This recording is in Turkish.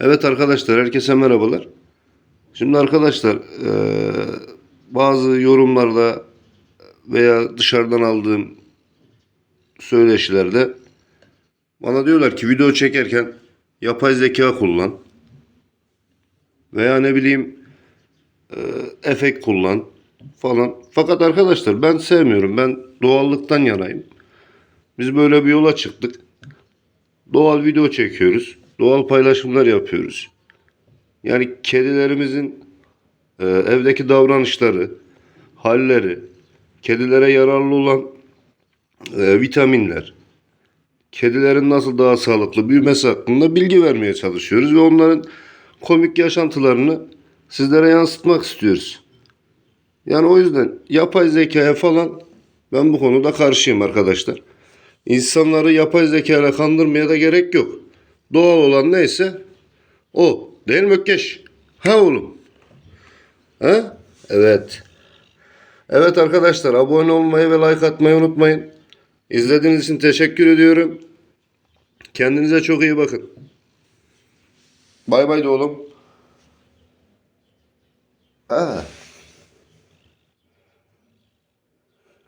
Evet arkadaşlar herkese merhabalar. Şimdi arkadaşlar eee, bazı yorumlarda veya dışarıdan aldığım söyleşilerde bana diyorlar ki video çekerken yapay zeka kullan veya ne bileyim eee, efekt kullan falan. Fakat arkadaşlar ben sevmiyorum. Ben doğallıktan yanayım. Biz böyle bir yola çıktık. Doğal video çekiyoruz. Doğal paylaşımlar yapıyoruz. Yani kedilerimizin e, evdeki davranışları, halleri, kedilere yararlı olan e, vitaminler, kedilerin nasıl daha sağlıklı büyümesi hakkında bilgi vermeye çalışıyoruz ve onların komik yaşantılarını sizlere yansıtmak istiyoruz. Yani o yüzden yapay zekaya falan ben bu konuda karşıyım arkadaşlar. İnsanları yapay zeka ile kandırmaya da gerek yok. Doğal olan neyse o. Değil mi? Ha oğlum? Ha? Evet. Evet arkadaşlar abone olmayı ve like atmayı unutmayın. İzlediğiniz için teşekkür ediyorum. Kendinize çok iyi bakın. Bay bay de oğlum. Ha.